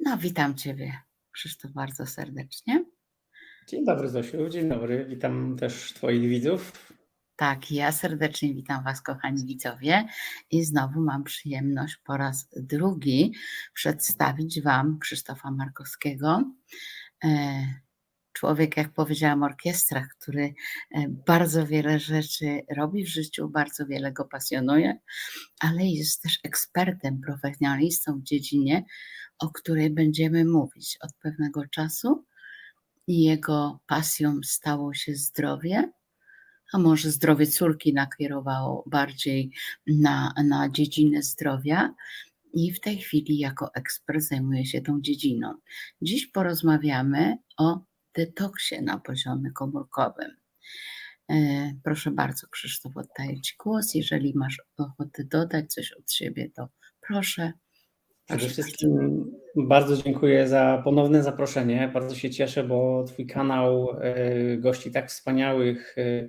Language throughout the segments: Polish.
No, witam Ciebie, Krzysztof, bardzo serdecznie. Dzień dobry, Zosiu. Dzień dobry. Witam też Twoich widzów. Tak, ja serdecznie witam Was, kochani widzowie, i znowu mam przyjemność po raz drugi przedstawić Wam Krzysztofa Markowskiego. E, Człowiek, jak powiedziałam, orkiestra, który e, bardzo wiele rzeczy robi w życiu, bardzo wiele go pasjonuje, ale jest też ekspertem, profesjonalistą w dziedzinie, o której będziemy mówić od pewnego czasu. I jego pasją stało się zdrowie, a może zdrowie córki nakierowało bardziej na, na dziedzinę zdrowia. I w tej chwili jako ekspert zajmuje się tą dziedziną. Dziś porozmawiamy o detoksie na poziomie komórkowym. E, Proszę bardzo, Krzysztof, oddaję Ci głos. Jeżeli masz ochotę dodać coś od siebie, to proszę. Przede wszystkim bardzo dziękuję za ponowne zaproszenie. Bardzo się cieszę, bo Twój kanał e, gości tak wspaniałych e,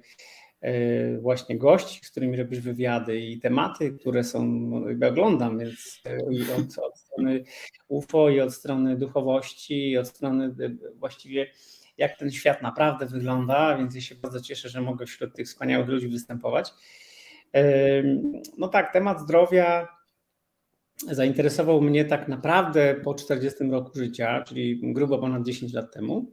e, właśnie gości, z którymi robisz wywiady i tematy, które są, oglądam, więc i od, od strony UFO i od strony duchowości i od strony właściwie jak ten świat naprawdę wygląda, więc ja się bardzo cieszę, że mogę wśród tych wspaniałych ludzi występować. No tak, temat zdrowia zainteresował mnie tak naprawdę po 40 roku życia, czyli grubo ponad 10 lat temu.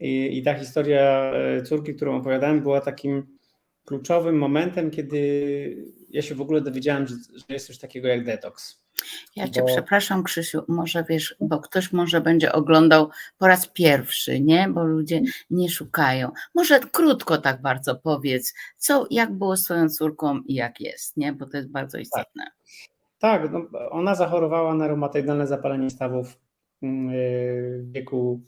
I, I, ta historia e, córki, którą opowiadałem, była takim kluczowym momentem, kiedy ja się w ogóle dowiedziałem, że, że jest coś takiego jak detoks. Ja Cię Bo- przepraszam, Krzysiu, może wiesz, bo ktoś może będzie oglądał po raz pierwszy, nie? Bo ludzie nie szukają. Może krótko tak bardzo powiedz, co, jak było z Twoją córką i jak jest, nie? Bo to jest bardzo istotne. Tak, no, ona zachorowała na reumatoidalne zapalenie stawów mm, yy, w wieku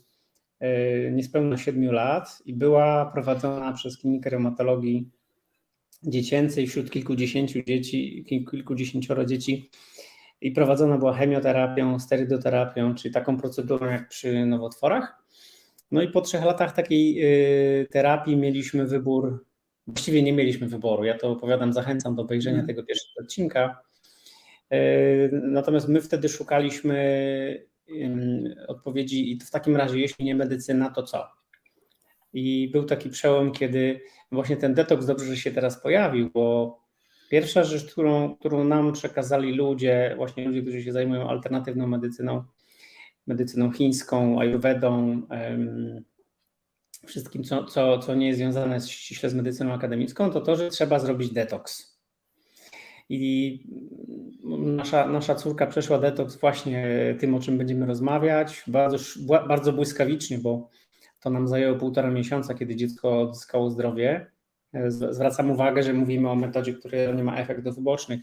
yy, niespełna 7 lat i była prowadzona przez klinikę reumatologii dziecięcej wśród kilkudziesięciu dzieci, kilku- kilkudziesięcioro dzieci i prowadzona była chemioterapią, sterydoterapią, czyli taką procedurą jak przy nowotworach. No i po trzech latach takiej yy, terapii mieliśmy wybór, właściwie nie mieliśmy wyboru, ja to opowiadam, zachęcam do obejrzenia Mhm. tego pierwszego odcinka. Yy, Natomiast my wtedy szukaliśmy odpowiedzi, i w takim razie, jeśli nie medycyna, to co? I był taki przełom, kiedy właśnie ten detoks dobrze, że się teraz pojawił, bo pierwsza rzecz, którą, którą nam przekazali ludzie, właśnie ludzie, którzy się zajmują alternatywną medycyną, medycyną chińską, ayurvedą, wszystkim, co, co, co nie jest związane ściśle z medycyną akademicką, to to, że trzeba zrobić detoks. I nasza, nasza córka przeszła detoks właśnie tym, o czym będziemy rozmawiać, bardzo, bardzo błyskawicznie, bo to nam zajęło półtora miesiąca, kiedy dziecko odzyskało zdrowie. E, Zwracam uwagę, że mówimy o metodzie, która nie ma efektów ubocznych,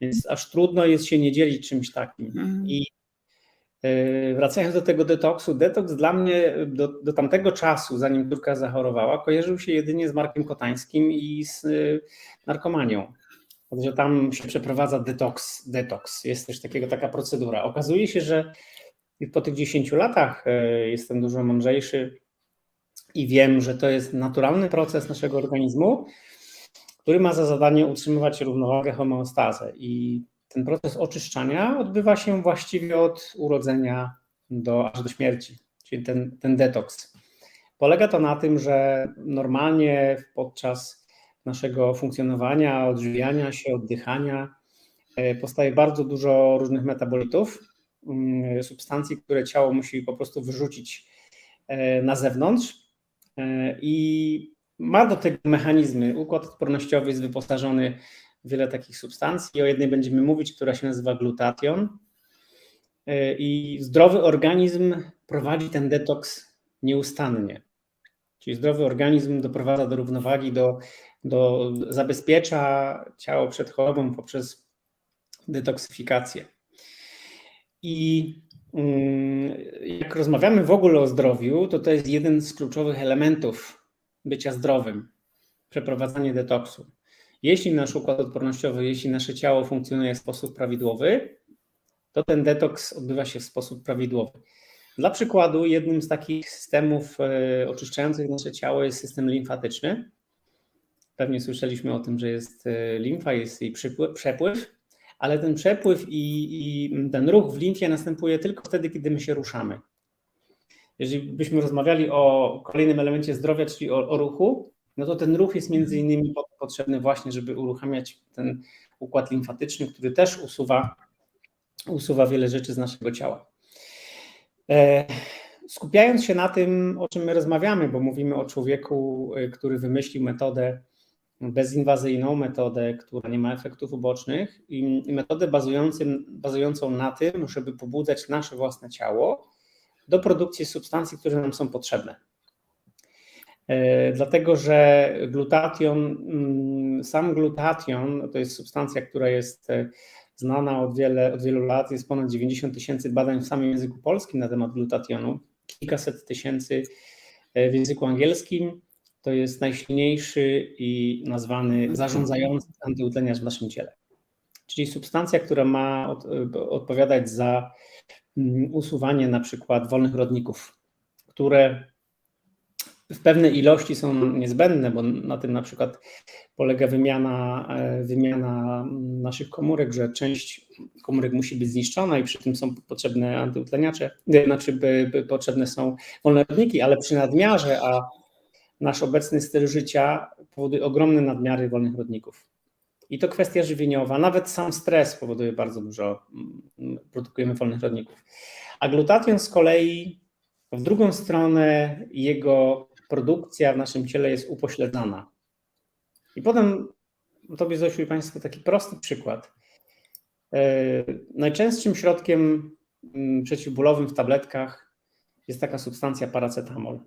więc aż trudno jest się nie dzielić czymś takim. Mhm. I e, wracając do tego detoksu, detoks dla mnie do, do tamtego czasu, zanim córka zachorowała, kojarzył się jedynie z Markiem Kotańskim i z e, narkomanią. Że tam się przeprowadza detoks, detoks. Jest też takiego, taka procedura. Okazuje się, że po tych 10 latach e, jestem dużo mądrzejszy i wiem, że to jest naturalny proces naszego organizmu, który ma za zadanie utrzymywać równowagę, homeostazę. I ten proces oczyszczania odbywa się właściwie od urodzenia do, aż do śmierci, czyli ten, ten detoks. Polega to na tym, że normalnie podczas naszego funkcjonowania, odżywiania się, oddychania e, powstaje bardzo dużo różnych metabolitów, mm, substancji, które ciało musi po prostu wyrzucić e, na zewnątrz E, i ma do tego mechanizmy. Układ odpornościowy jest wyposażony w wiele takich substancji. O jednej będziemy mówić, która się nazywa glutation. I zdrowy organizm prowadzi ten detoks nieustannie. Czyli zdrowy organizm doprowadza do równowagi, do, do zabezpiecza ciało przed chorobą poprzez detoksyfikację. I mm, jak rozmawiamy w ogóle o zdrowiu, to to jest jeden z kluczowych elementów bycia zdrowym przeprowadzanie detoksu. Jeśli nasz układ odpornościowy, jeśli nasze ciało funkcjonuje w sposób prawidłowy, to ten detoks odbywa się w sposób prawidłowy. Dla przykładu, jednym z takich systemów e, oczyszczających nasze ciało jest system limfatyczny. Pewnie słyszeliśmy o tym, że jest e, limfa, jest jej przepływ, ale ten przepływ i, i ten ruch w limfie następuje tylko wtedy, kiedy my się ruszamy. Jeżeli byśmy rozmawiali o kolejnym elemencie zdrowia, czyli o, o ruchu, no to ten ruch jest między innymi po- potrzebny właśnie, żeby uruchamiać ten układ limfatyczny, który też usuwa, usuwa wiele rzeczy z naszego ciała. E, Skupiając się na tym, o czym my rozmawiamy, bo mówimy o człowieku, y, który wymyślił metodę bezinwazyjną, metodę, która nie ma efektów ubocznych i metodę bazującą na tym, żeby pobudzać nasze własne ciało do produkcji substancji, które nam są potrzebne. E, Dlatego, że glutation, mm, sam glutation to jest substancja, która jest e, znana od, wiele, od wielu lat. Jest ponad 90 tysięcy badań w samym języku polskim na temat glutationu, kilkaset tysięcy e, w języku angielskim. To jest najsilniejszy i nazwany zarządzający antyutleniacz w naszym ciele. Czyli substancja, która ma od, odpowiadać za mm, usuwanie na przykład wolnych rodników, które w pewnej ilości są niezbędne, bo na tym na przykład polega wymiana, e, wymiana naszych komórek, że część komórek musi być zniszczona i przy tym są potrzebne antyutleniacze, znaczy by, by potrzebne są wolne rodniki, ale przy nadmiarze, a nasz obecny styl życia powoduje ogromne nadmiary wolnych rodników. I to kwestia żywieniowa, nawet sam stres powoduje bardzo dużo, mm, produkujemy wolnych rodników. A glutation z kolei w drugą stronę jego produkcja w naszym ciele jest upośledzana. I potem Tobie, Zosiu i Państwu, taki prosty przykład. E, Najczęstszym środkiem mm, przeciwbólowym w tabletkach jest taka substancja paracetamol.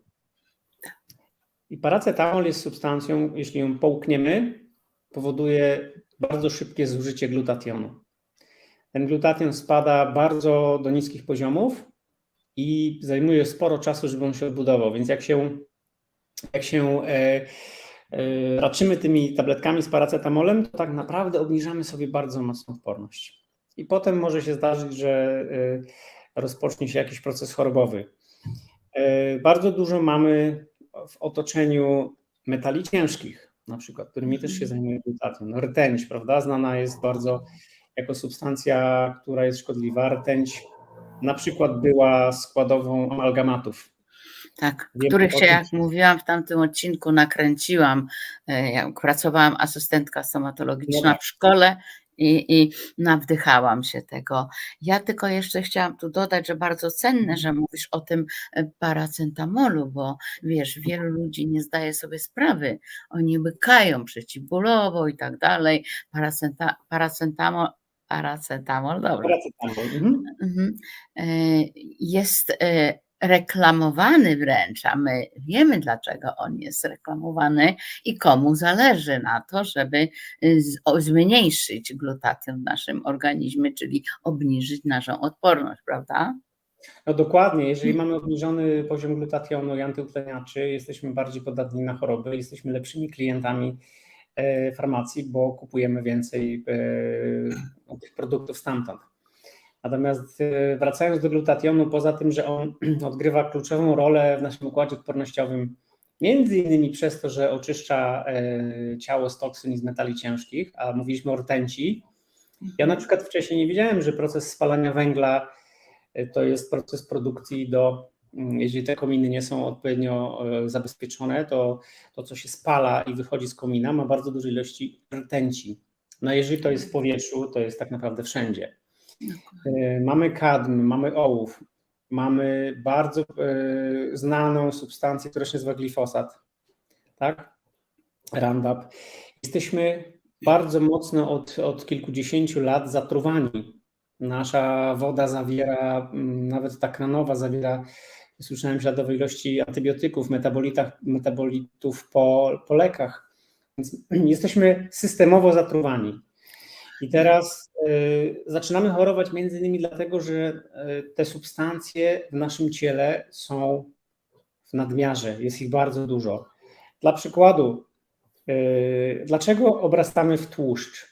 I paracetamol jest substancją, jeśli ją połkniemy, powoduje bardzo szybkie zużycie glutationu. Ten glutation spada bardzo do niskich poziomów i zajmuje sporo czasu, żeby on się odbudował. Więc jak się, jak się e, e, raczymy tymi tabletkami z paracetamolem, to tak naprawdę obniżamy sobie bardzo mocno odporność. I potem może się zdarzyć, że e, rozpocznie się jakiś proces chorobowy. E, Bardzo dużo mamy w otoczeniu metali ciężkich, na przykład, którymi też się zajmuje glutation. No, Rtęć, prawda, znana jest bardzo jako substancja, która jest szkodliwa. Rtęć na przykład była składową amalgamatów. Tak, Wiem których się, jak mówiłam w tamtym odcinku, nakręciłam. e, Jak pracowałam asystentka stomatologiczna Dobra. w szkole i, i nawdychałam się tego. Ja tylko jeszcze chciałam tu dodać, że bardzo cenne, że mówisz o tym e, paracetamolu, bo wiesz, wielu ludzi nie zdaje sobie sprawy. Oni łykają przeciwbólowo i tak dalej. Paraceta, paracetamol, paracetamol, dobra. paracetamol. Mhm. Mhm. E, jest e, reklamowany wręcz, a my wiemy, dlaczego on jest reklamowany i komu zależy na to, żeby y, zmniejszyć glutation w naszym organizmie, czyli obniżyć naszą odporność, prawda? No dokładnie, jeżeli mamy obniżony poziom glutationu i antyutleniaczy, jesteśmy bardziej podatni na choroby, jesteśmy lepszymi klientami e, farmacji, bo kupujemy więcej e, tych produktów stamtąd. Natomiast e, wracając do glutationu, poza tym, że on odgrywa kluczową rolę w naszym układzie odpornościowym, między innymi przez to, że oczyszcza e, ciało z toksyn i z metali ciężkich, a mówiliśmy o rtęci. Ja na przykład wcześniej nie wiedziałem, że proces spalania węgla e, to jest proces produkcji do, mm, jeżeli te kominy nie są odpowiednio e, zabezpieczone, to to, co się spala i wychodzi z komina, ma bardzo duże ilości rtęci. No jeżeli to jest w powietrzu, to jest tak naprawdę wszędzie. E, Mamy kadm, mamy ołów, mamy bardzo e, znaną substancję, która się nazywa glifosat, tak? Roundup. Jesteśmy bardzo mocno od, od kilkudziesięciu lat zatruwani. Nasza woda zawiera, nawet ta kranowa zawiera, słyszałem, śladowe ilości antybiotyków, metabolitów po, po lekach. Więc jesteśmy systemowo zatruwani. I teraz zaczynamy chorować między innymi dlatego, że y, te substancje w naszym ciele są w nadmiarze, jest ich bardzo dużo. Dla przykładu, y, dlaczego obrastamy w tłuszcz?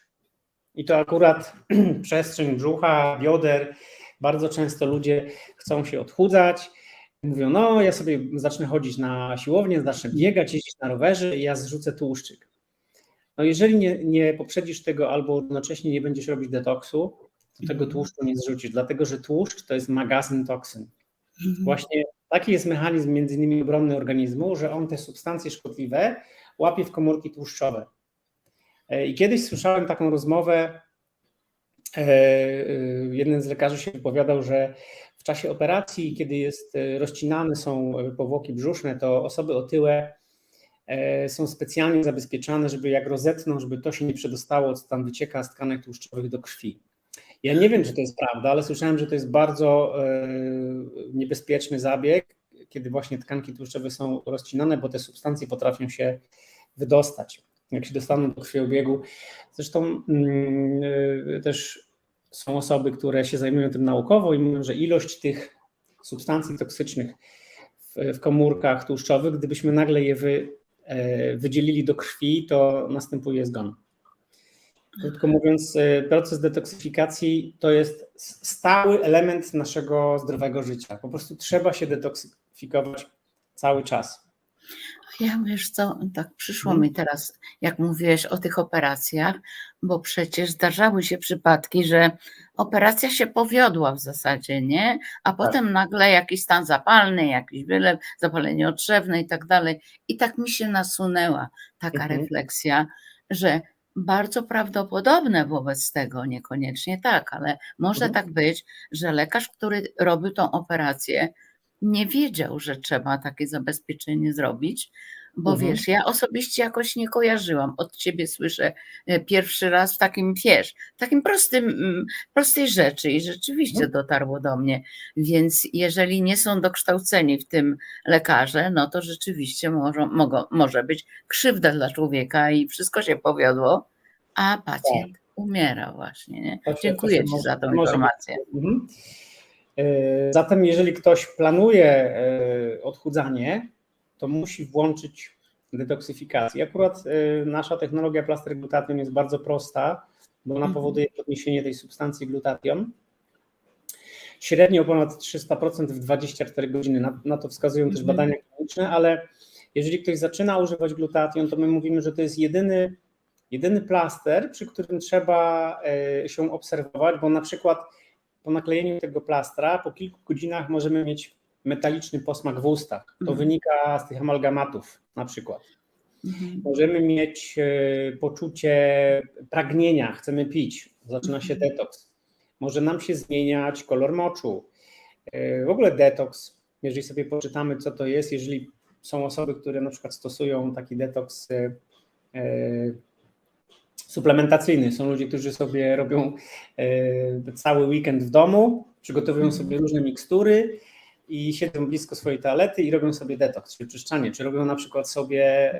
I to akurat przestrzeń brzucha, bioder. Bardzo często ludzie chcą się odchudzać. Mówią, no ja sobie zacznę chodzić na siłownię, zacznę biegać, jeździć na rowerze i ja zrzucę tłuszczyk. No jeżeli nie, nie poprzedzisz tego albo równocześnie nie będziesz robić detoksu, to tego tłuszczu nie zrzucisz, dlatego że tłuszcz to jest magazyn toksyn. Mhm. Właśnie taki jest mechanizm między innymi obronny organizmu, że on te substancje szkodliwe łapie w komórki tłuszczowe. E, I kiedyś słyszałem taką rozmowę, e, e, jeden z lekarzy się wypowiadał, że w czasie operacji, kiedy jest rozcinane są powłoki brzuszne, to osoby otyłe są specjalnie zabezpieczane, żeby jak rozetną, żeby to się nie przedostało, co tam wycieka z tkanek tłuszczowych do krwi. Ja nie wiem, czy to jest prawda, ale słyszałem, że to jest bardzo e, niebezpieczny zabieg, kiedy właśnie tkanki tłuszczowe są rozcinane, bo te substancje potrafią się wydostać, jak się dostaną do krwiobiegu. Zresztą mm, e, też są osoby, które się zajmują tym naukowo i mówią, że ilość tych substancji toksycznych w, w komórkach tłuszczowych, gdybyśmy nagle je wy, e, wydzielili do krwi, to następuje zgon. Krótko mówiąc, e, proces detoksyfikacji to jest stały element naszego zdrowego życia. Po prostu trzeba się detoksyfikować cały czas. Ja wiesz co, tak przyszło Mhm. mi teraz, jak mówiłeś o tych operacjach, bo przecież zdarzały się przypadki, że operacja się powiodła w zasadzie, nie? A potem nagle jakiś stan zapalny, jakiś wylew, zapalenie otrzewne i tak dalej. I tak mi się nasunęła taka Mhm. refleksja, że bardzo prawdopodobne wobec tego, niekoniecznie tak, ale może Mhm. tak być, że lekarz, który robił tą operację, nie wiedział, że trzeba takie zabezpieczenie zrobić, bo Mhm. wiesz, ja osobiście jakoś nie kojarzyłam. Od ciebie słyszę e, pierwszy raz w takim, wiesz, takim prostym, mm, prostej rzeczy i rzeczywiście Mhm. dotarło do mnie. Więc jeżeli nie są dokształceni w tym lekarze, no to rzeczywiście może, mogą, może być krzywda dla człowieka i wszystko się powiodło, a pacjent umiera właśnie. Nie? Dziękuję Ci za tą informację. E, Zatem, jeżeli ktoś planuje e, odchudzanie, to musi włączyć detoksyfikację. Akurat e, nasza technologia plaster glutation jest bardzo prosta, bo ona Mhm. powoduje podniesienie tej substancji glutation. Średnio ponad 300% w 24 godziny. Na, na to wskazują też Mhm. badania kliniczne, ale jeżeli ktoś zaczyna używać glutation, to my mówimy, że to jest jedyny, jedyny plaster, przy którym trzeba się obserwować, bo na przykład po naklejeniu tego plastra po kilku godzinach możemy mieć metaliczny posmak w ustach. To Mhm. wynika z tych amalgamatów na przykład. Mhm. Możemy mieć e, poczucie pragnienia, chcemy pić, zaczyna się Mhm. detoks. Może nam się zmieniać kolor moczu. E, W ogóle detoks, jeżeli sobie poczytamy, co to jest, jeżeli są osoby, które na przykład stosują taki detoks e, suplementacyjny, są ludzie, którzy sobie robią e, cały weekend w domu, przygotowują Mhm. sobie różne mikstury i siedzą blisko swojej toalety i robią sobie detoks, czy czyszczanie, czy robią na przykład sobie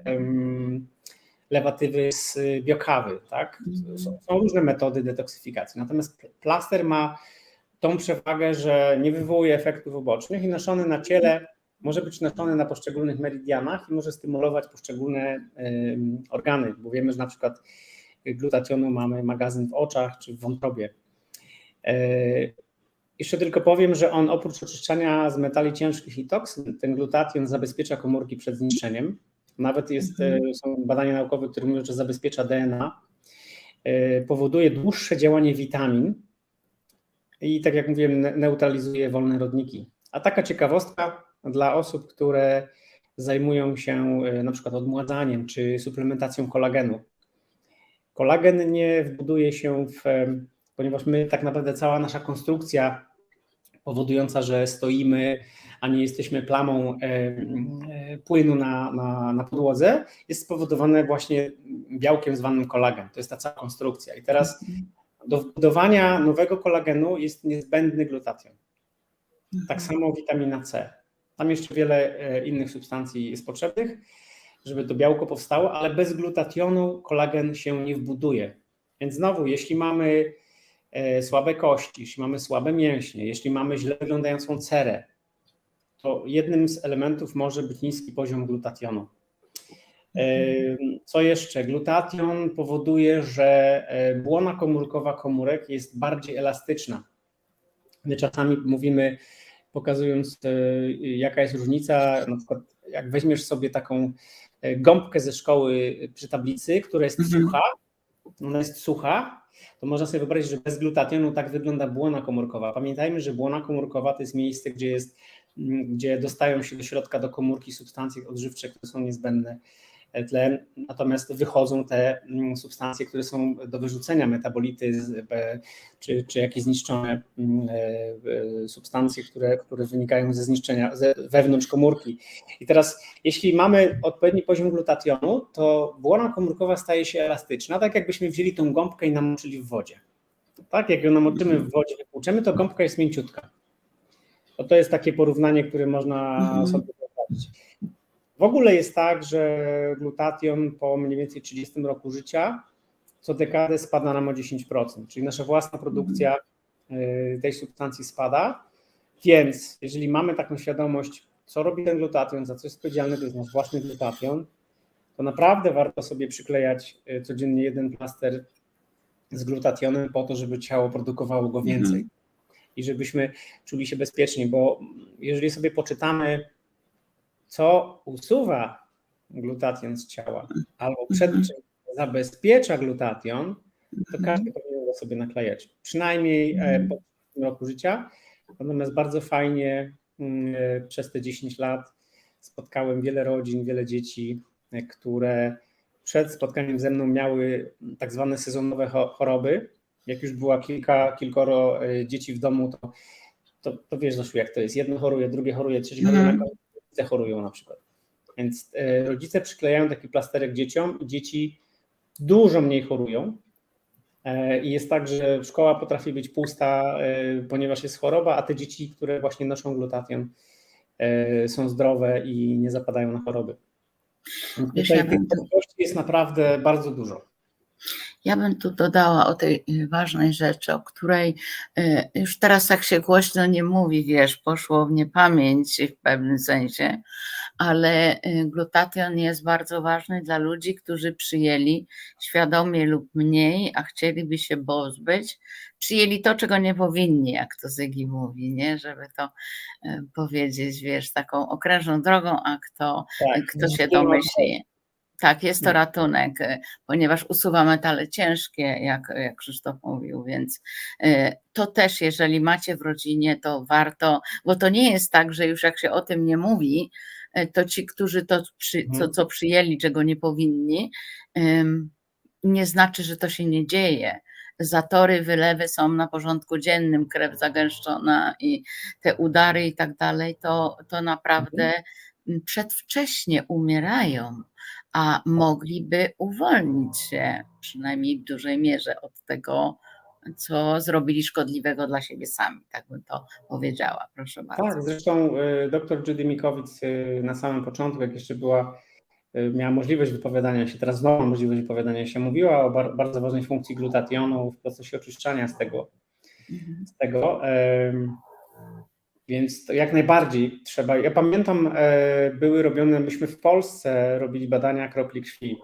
lewatywy z biokawy, tak? Są, są różne metody detoksyfikacji. Natomiast plaster ma tą przewagę, że nie wywołuje efektów ubocznych i noszony na ciele może być noszony na poszczególnych meridianach i może stymulować poszczególne em, organy, bo wiemy, że na przykład glutationu mamy magazyn w oczach czy w wątrobie. E, Jeszcze tylko powiem, że on oprócz oczyszczania z metali ciężkich i toksyn, ten glutation zabezpiecza komórki przed zniszczeniem. Nawet jest, e, są badania naukowe, które mówią, że zabezpiecza DNA. E, Powoduje dłuższe działanie witamin i tak jak mówiłem, ne- neutralizuje wolne rodniki. A taka ciekawostka dla osób, które zajmują się na przykład odmładzaniem czy suplementacją kolagenu. Kolagen nie wbuduje się w, ponieważ my tak naprawdę cała nasza konstrukcja powodująca, że stoimy, a nie jesteśmy plamą e, płynu na, na, na podłodze, jest spowodowane właśnie białkiem zwanym kolagen. To jest ta cała konstrukcja. I teraz do wbudowania nowego kolagenu jest niezbędny glutation. Tak samo witamina C. Tam jeszcze wiele e, innych substancji jest potrzebnych, żeby to białko powstało, ale bez glutationu kolagen się nie wbuduje. Więc znowu, jeśli mamy e, słabe kości, jeśli mamy słabe mięśnie, jeśli mamy źle wyglądającą cerę, to jednym z elementów może być niski poziom glutationu. E, Co jeszcze? Glutation powoduje, że e, błona komórkowa komórek jest bardziej elastyczna. My czasami mówimy, pokazując, jaka jest różnica, na przykład jak weźmiesz sobie taką gąbkę ze szkoły przy tablicy, która jest Mhm. sucha, ona jest sucha, to można sobie wyobrazić, że bez glutationu tak wygląda błona komórkowa. Pamiętajmy, że błona komórkowa to jest miejsce, gdzie, jest, mm, gdzie dostają się do środka do komórki substancje odżywcze, które są niezbędne tlen, natomiast wychodzą te mm, substancje, które są do wyrzucenia, metabolity czy, czy jakieś zniszczone mm, e, e, substancje, które, które wynikają ze zniszczenia ze, wewnątrz komórki. I teraz, jeśli mamy odpowiedni poziom glutationu, to błona komórkowa staje się elastyczna, tak jakbyśmy wzięli tą gąbkę i namoczyli w wodzie. Tak, jak ją namoczymy w wodzie, wypłuczemy, to gąbka jest mięciutka. To, to jest takie porównanie, które można Mhm. sobie wyobrazić. W ogóle jest tak, że glutation po mniej więcej 30 roku życia co dekadę spada nam o 10%, czyli nasza własna produkcja y, tej substancji spada. Więc jeżeli mamy taką świadomość, co robi ten glutation, za co jest odpowiedzialny, to jest nasz własny glutation, to naprawdę warto sobie przyklejać y, codziennie jeden plaster z glutationem po to, żeby ciało produkowało go więcej i żebyśmy czuli się bezpiecznie, bo jeżeli sobie poczytamy, co usuwa glutation z ciała, albo przed Mhm. czym zabezpiecza glutation, to każdy powinien go sobie naklejać. Przynajmniej e, Mhm. po roku życia. Natomiast bardzo fajnie mm, e, przez te 10 lat spotkałem wiele rodzin, wiele dzieci, e, które przed spotkaniem ze mną miały tak zwane sezonowe cho- choroby. Jak już była kilka, kilkoro dzieci w domu, to, to, to wiesz, Zosiu, jak to jest. Jedno choruje, drugie choruje, trzecie choruje, Mhm. Na koniec rodzice chorują na przykład. Więc e, rodzice przyklejają taki plasterek dzieciom i dzieci dużo mniej chorują. E, I jest tak, że szkoła potrafi być pusta, e, ponieważ jest choroba, a te dzieci, które właśnie noszą glutation, są zdrowe i nie zapadają na choroby. Wiesz, Tutaj ja bym jest naprawdę bardzo dużo. Ja bym tu dodała o tej y, ważnej rzeczy, o której y, już teraz tak się głośno nie mówi, wiesz, poszło w niepamięć w pewnym sensie, ale y, glutation jest bardzo ważny dla ludzi, którzy przyjęli świadomie lub mniej, a chcieliby się pozbyć, przyjęli to, czego nie powinni, jak to Zygi mówi, nie? Żeby to powiedzieć, wiesz, taką okrężną drogą, a kto, Tak, kto się domyśli. Tak, jest to ratunek, y, ponieważ usuwa metale ciężkie, jak, jak Krzysztof mówił, więc y, to też, jeżeli macie w rodzinie, to warto, bo to nie jest tak, że już jak się o tym nie mówi, y, to ci, którzy to przy, co, Mhm. co przyjęli, czego nie powinni, nie znaczy, że to się nie dzieje. Zatory, wylewy są na porządku dziennym, krew zagęszczona i te udary i tak dalej, to, to naprawdę mm, przedwcześnie umierają, a mogliby uwolnić się przynajmniej w dużej mierze od tego, co zrobili szkodliwego dla siebie sami. Tak bym to powiedziała. Proszę bardzo. Tak, zresztą y, dr Judy Mikowic y, na samym początku, jak jeszcze była, y, miała możliwość wypowiadania się, teraz znowu możliwość wypowiadania się, mówiła o bar, bardzo ważnej funkcji glutationu w procesie oczyszczania z tego. Mhm. Z tego więc jak najbardziej trzeba. Ja pamiętam, e, były robione, myśmy w Polsce robili badania kropli krwi.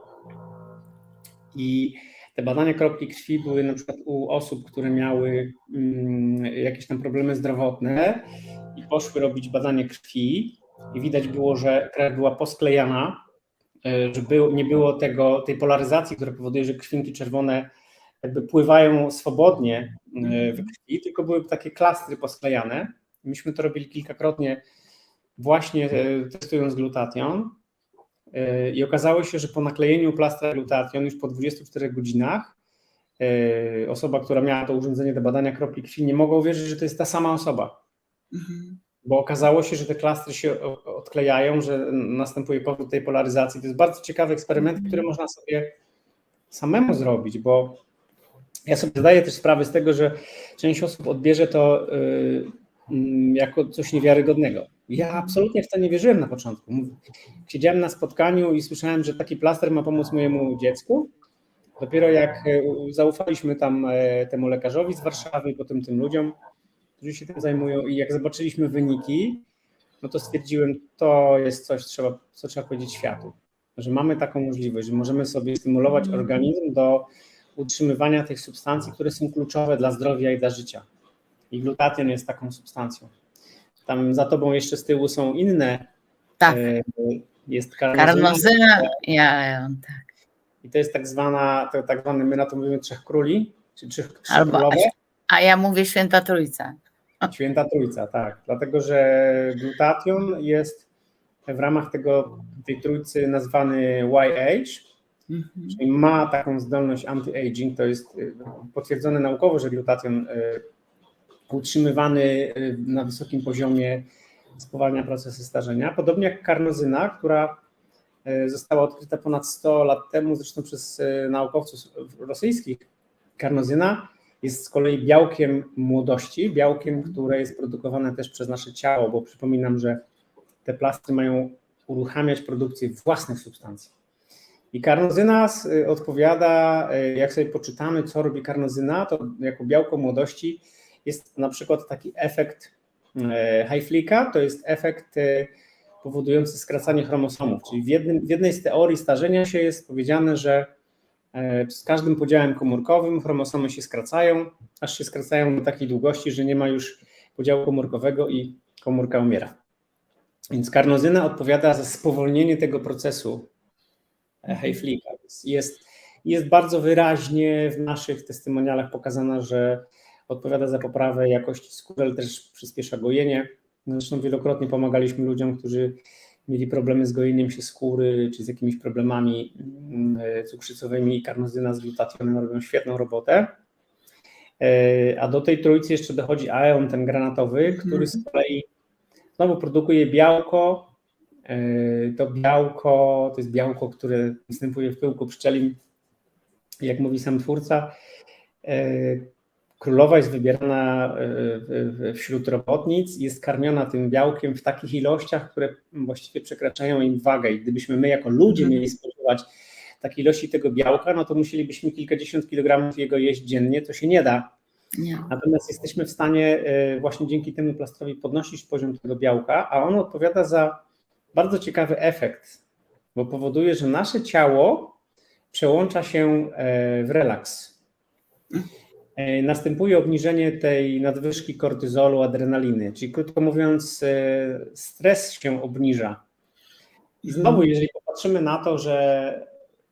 I te badania kropli krwi były na przykład u osób, które miały mm, jakieś tam problemy zdrowotne i poszły robić badanie krwi i widać było, że krew była posklejana, e, że nie było tego, tej polaryzacji, która powoduje, że krwinki czerwone jakby pływają swobodnie e, w krwi, tylko były takie klastry posklejane. Myśmy to robili kilkakrotnie właśnie e, testując glutation E, i okazało się, że po naklejeniu plastra glutation już po 24 godzinach e, osoba, która miała to urządzenie do badania kropli krwi nie mogła uwierzyć, że to jest ta sama osoba, Mhm. bo okazało się, że te klastry się odklejają, że następuje powrót tej polaryzacji. To jest bardzo ciekawy eksperyment, który można sobie samemu zrobić, bo ja sobie zdaję też sprawę z tego, że część osób odbierze to y, jako coś niewiarygodnego. Ja absolutnie w to nie wierzyłem na początku. Siedziałem na spotkaniu i słyszałem, że taki plaster ma pomóc mojemu dziecku. Dopiero jak e, zaufaliśmy tam e, temu lekarzowi z Warszawy potem tym ludziom, którzy się tym zajmują i jak zobaczyliśmy wyniki, no to stwierdziłem, to jest coś, trzeba, co trzeba powiedzieć światu, że mamy taką możliwość, że możemy sobie stymulować organizm do utrzymywania tych substancji, które są kluczowe dla zdrowia i dla życia. I glutation jest taką substancją. Tam za tobą jeszcze z tyłu są inne Tak, e, jest karnozyna. I aleon, tak. I to jest tak zwana, to tak zwany, my na to mówimy trzech króli, czy trzech, trzech Albo, królowe. a ja mówię święta trójca. Święta Trójca, tak. Dlatego, że glutation jest w ramach tego, tej trójcy nazwany YH, Mhm. czyli ma taką zdolność anti-aging. To jest y, potwierdzone naukowo, że glutation y, utrzymywany y, na wysokim poziomie spowalnia procesy starzenia. Podobnie jak karnozyna, która y, została odkryta ponad 100 lat temu, zresztą przez y, naukowców rosyjskich. Karnozyna jest z kolei białkiem młodości, białkiem, które jest produkowane też przez nasze ciało, bo przypominam, że te plastry mają uruchamiać produkcję własnych substancji. I karnozyna odpowiada, jak sobie poczytamy, co robi karnozyna, to jako białko młodości jest na przykład taki efekt y, Hayflicka, to jest efekt y, powodujący skracanie chromosomów, czyli w, jednym, w jednej z teorii starzenia się jest powiedziane, że e, z każdym podziałem komórkowym chromosomy się skracają, aż się skracają do takiej długości, że nie ma już podziału komórkowego i komórka umiera. Więc karnozyna odpowiada za spowolnienie tego procesu Hayflicka. Jest, jest bardzo wyraźnie w naszych testymonialach pokazana, że odpowiada za poprawę jakości skóry, ale też przyspiesza gojenie. Zresztą wielokrotnie pomagaliśmy ludziom, którzy mieli problemy z gojeniem się skóry, czy z jakimiś problemami mm, cukrzycowymi i karnozyna z glutationem robią świetną robotę. E, A do tej trójcy jeszcze dochodzi aeon, ten granatowy, który z kolei znowu produkuje białko. E, To białko to jest białko, które występuje w pyłku pszczelim, jak mówi sam twórca. Królowa jest wybierana e, wśród robotnic, jest karmiona tym białkiem w takich ilościach, które właściwie przekraczają im wagę. I gdybyśmy my jako ludzie Mhm. mieli spożywać takie ilości tego białka, no to musielibyśmy kilkadziesiąt kilogramów jego jeść dziennie, to się nie da. Nie. Natomiast jesteśmy w stanie e, właśnie dzięki temu plastrowi podnosić poziom tego białka, a on odpowiada za bardzo ciekawy efekt, bo powoduje, że nasze ciało przełącza się e, w relaks. E, Następuje obniżenie tej nadwyżki kortyzolu, adrenaliny, czyli krótko mówiąc, e, stres się obniża. I znowu, jeżeli popatrzymy na to, że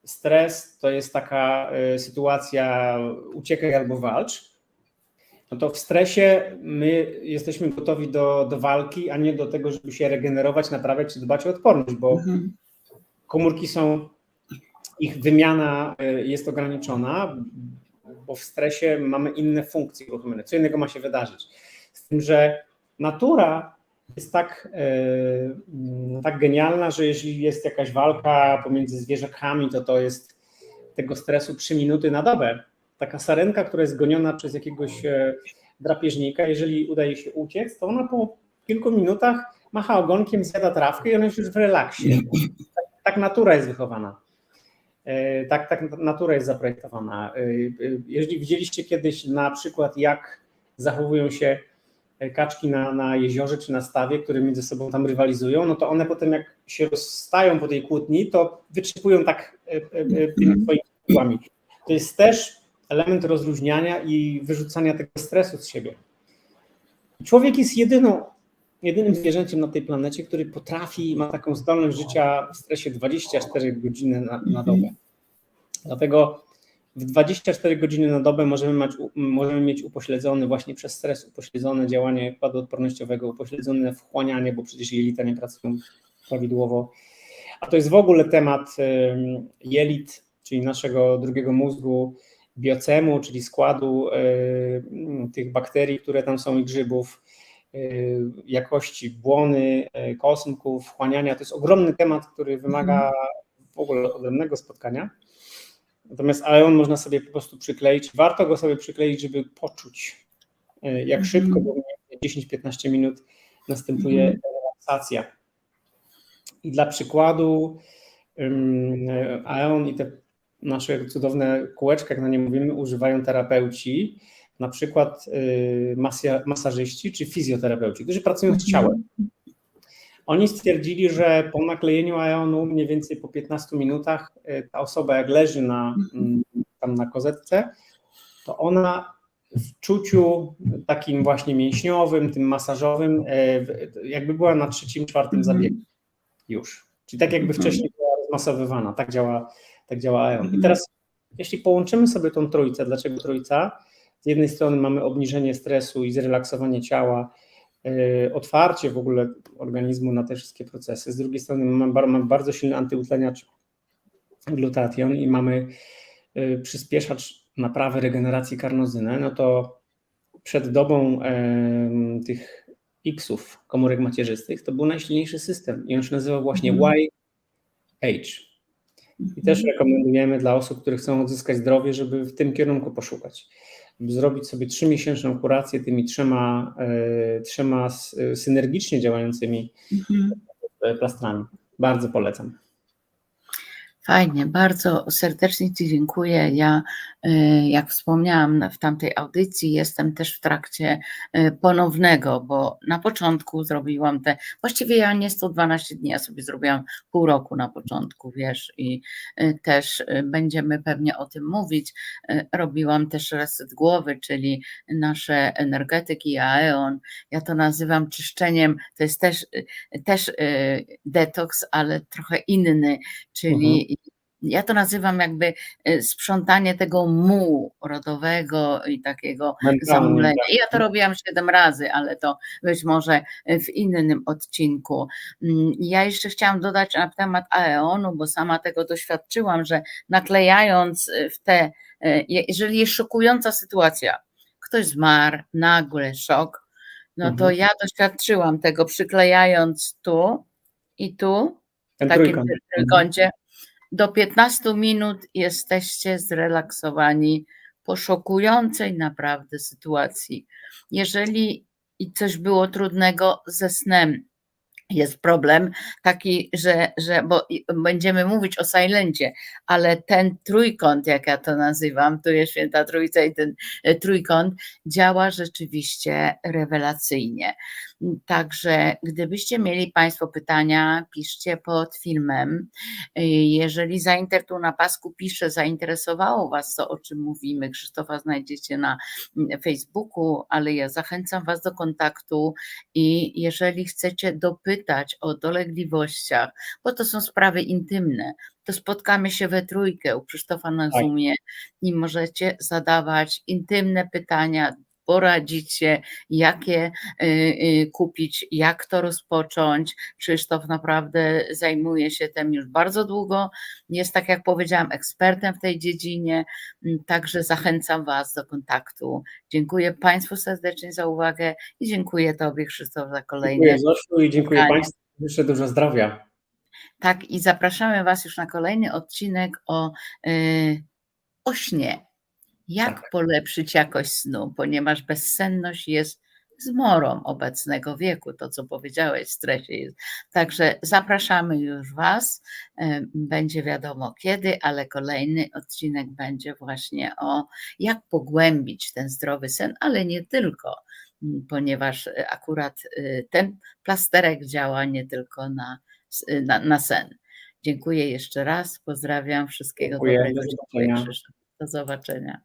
stres to jest taka e, sytuacja uciekaj albo walcz, no to w stresie my jesteśmy gotowi do, do walki, a nie do tego, żeby się regenerować, naprawiać czy dbać o odporność, bo Mhm. komórki są, ich wymiana jest ograniczona, bo w stresie mamy inne funkcje uruchomione. Co innego ma się wydarzyć. Z tym, że natura jest tak, y, mm, tak genialna, że jeśli jest jakaś walka pomiędzy zwierzakami, to to jest tego stresu 3 minuty na dobę. Taka sarenka, która jest goniona przez jakiegoś e, drapieżnika, jeżeli udaje się uciec, to ona po kilku minutach macha ogonkiem, zjada trawkę i ona jest już w relaksie. Tak, tak natura jest wychowana. E, Tak, tak natura jest zaprojektowana. E, e, Jeżeli widzieliście kiedyś na przykład, jak zachowują się kaczki na, na jeziorze czy na stawie, które między sobą tam rywalizują, no to one potem jak się rozstają po tej kłótni, to wytrzypują tak tymi swoimi skrzydłami. To jest też element rozluźniania i wyrzucania tego stresu z siebie. Człowiek jest jedyną, jedynym zwierzęciem na tej planecie, który potrafi, ma taką zdolność życia w stresie 24 godziny na, na dobę. Dlatego w 24 godziny na dobę możemy, mać, możemy mieć upośledzony właśnie przez stres, upośledzone działanie układu odpornościowego, upośledzone wchłanianie, bo przecież jelita nie pracują prawidłowo. A to jest w ogóle temat jelit, czyli naszego drugiego mózgu, biocemu, czyli składu tych bakterii, które tam są i grzybów, jakości błony, y, kosmków, wchłaniania. To jest ogromny temat, który wymaga w ogóle odrębnego spotkania. Natomiast aeon można sobie po prostu przykleić. Warto go sobie przykleić, żeby poczuć, y, jak Mhm. szybko, bo mniej więcej 10-15 minut następuje Mhm. relaksacja. I dla przykładu aeon i te nasze cudowne kółeczka, jak na nie mówimy, używają terapeuci, na przykład y, masja, masażyści czy fizjoterapeuci, którzy pracują z ciałem. Oni stwierdzili, że po naklejeniu aeonu mniej więcej po 15 minutach y, ta osoba jak leży na, mm, tam na kozetce, to ona w czuciu takim właśnie mięśniowym, tym masażowym, y, jakby była na trzecim, czwartym Mhm. zabiegu już. Czyli tak jakby Mhm. wcześniej była rozmasowywana, tak działa, tak działa Aeon. I Mhm. teraz jeśli połączymy sobie tą trójcę, dlaczego trójca? Z jednej strony mamy obniżenie stresu i zrelaksowanie ciała, yy, otwarcie w ogóle organizmu na te wszystkie procesy. Z drugiej strony mamy, bar- mamy bardzo silny antyutleniacz glutation i mamy yy, przyspieszacz naprawy regeneracji karnozyny, no to przed dobą em, tych X-ów, komórek macierzystych, to był najsilniejszy system i on się nazywał właśnie Mhm. YH. I też rekomendujemy dla osób, które chcą odzyskać zdrowie, żeby w tym kierunku poszukać. Zrobić sobie trzymiesięczną kurację tymi trzema, e, trzema e, synergicznie działającymi Mhm. plastrami. Bardzo polecam. Fajnie, bardzo serdecznie Ci dziękuję. Ja, y, jak wspomniałam w tamtej audycji, jestem też w trakcie y, ponownego, bo na początku zrobiłam te, właściwie ja nie 112 dni, ja sobie zrobiłam pół roku na początku, wiesz, i y, też będziemy pewnie o tym mówić. Robiłam też reset głowy, czyli nasze energetyki, aeon. Ja to nazywam czyszczeniem, to jest też, też detoks, ale trochę inny, czyli ja to nazywam jakby y, sprzątanie tego mułu rodowego i takiego Mentalnie, zamulenia. tak. I ja to robiłam siedem razy, ale to być może w innym odcinku. Mm, Ja jeszcze chciałam dodać na temat aeonu, bo sama tego doświadczyłam, że naklejając y, w te, y, je- jeżeli jest szokująca sytuacja, ktoś zmarł, nagle szok, no to Mhm. ja doświadczyłam tego przyklejając tu i tu, w takim trójkąt. Trójkącie. Do 15 minut jesteście zrelaksowani po szokującej naprawdę sytuacji. Jeżeli coś było trudnego ze snem, jest problem taki, że, że bo będziemy mówić o silencie, ale ten trójkąt, jak ja to nazywam, tu jest święta trójca i ten e, trójkąt działa rzeczywiście rewelacyjnie. Także gdybyście mieli Państwo pytania, piszcie pod filmem. Jeżeli zainter tu na pasku pisze, zainteresowało Was to, o czym mówimy, Krzysztofa znajdziecie na Facebooku, ale ja zachęcam Was do kontaktu i jeżeli chcecie dopytać o dolegliwościach, bo to są sprawy intymne, to spotkamy się we trójkę u Krzysztofa na Tak. Zoomie i możecie zadawać intymne pytania, poradzić się, jakie y, y, kupić, jak to rozpocząć. Krzysztof naprawdę zajmuje się tym już bardzo długo. Jest, tak jak powiedziałam, ekspertem w tej dziedzinie, m, także zachęcam Was do kontaktu. Dziękuję Państwu serdecznie za uwagę i dziękuję Tobie, Krzysztof, za kolejne. Dziękuję Zosiu i dziękuję spotkanie. Państwu. Życzę dużo zdrowia. Tak, i zapraszamy Was już na kolejny odcinek o, y, o śnie. Jak Tak. polepszyć jakość snu, ponieważ bezsenność jest zmorą obecnego wieku, to co powiedziałeś, stresie jest. Także zapraszamy już Was. y, Będzie wiadomo kiedy, ale kolejny odcinek będzie właśnie o jak pogłębić ten zdrowy sen, ale nie tylko, ponieważ akurat y, ten plasterek działa nie tylko na, y, na, na sen. Dziękuję jeszcze raz, pozdrawiam, wszystkiego Dziękuję, dobrego. do Dziękuję. Do zobaczenia.